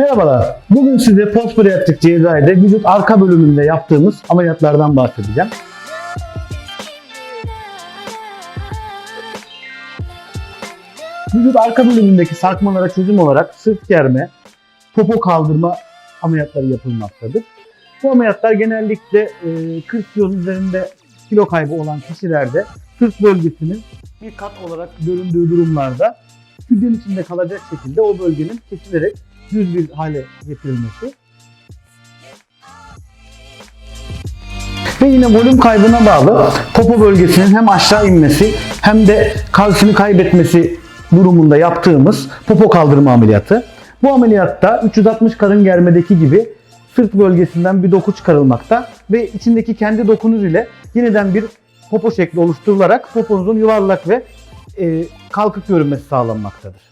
Merhabalar. Bugün size postbariatrik cerrahide vücut arka bölümünde yaptığımız ameliyatlardan bahsedeceğim. Vücut arka bölümündeki sarkmalara çözüm olarak sırt germe, popo kaldırma ameliyatları yapılmaktadır. Bu ameliyatlar genellikle e, 40 kilonun üzerinde kilo kaybı olan kişilerde sırt bölgesinin bir kat olarak göründüğü durumlarda küdyenin içinde kalacak şekilde o bölgenin kesilerek düz bir hale getirilmesi. Ve yine volüm kaybına bağlı popo bölgesinin hem aşağı inmesi hem de kalsiyum kaybetmesi durumunda yaptığımız popo kaldırma ameliyatı. Bu ameliyatta 360 karın germedeki gibi sırt bölgesinden bir doku çıkarılmakta ve içindeki kendi dokunuz ile yeniden bir popo şekli oluşturularak poponuzun yuvarlak ve e, kalkık görünmesi sağlanmaktadır.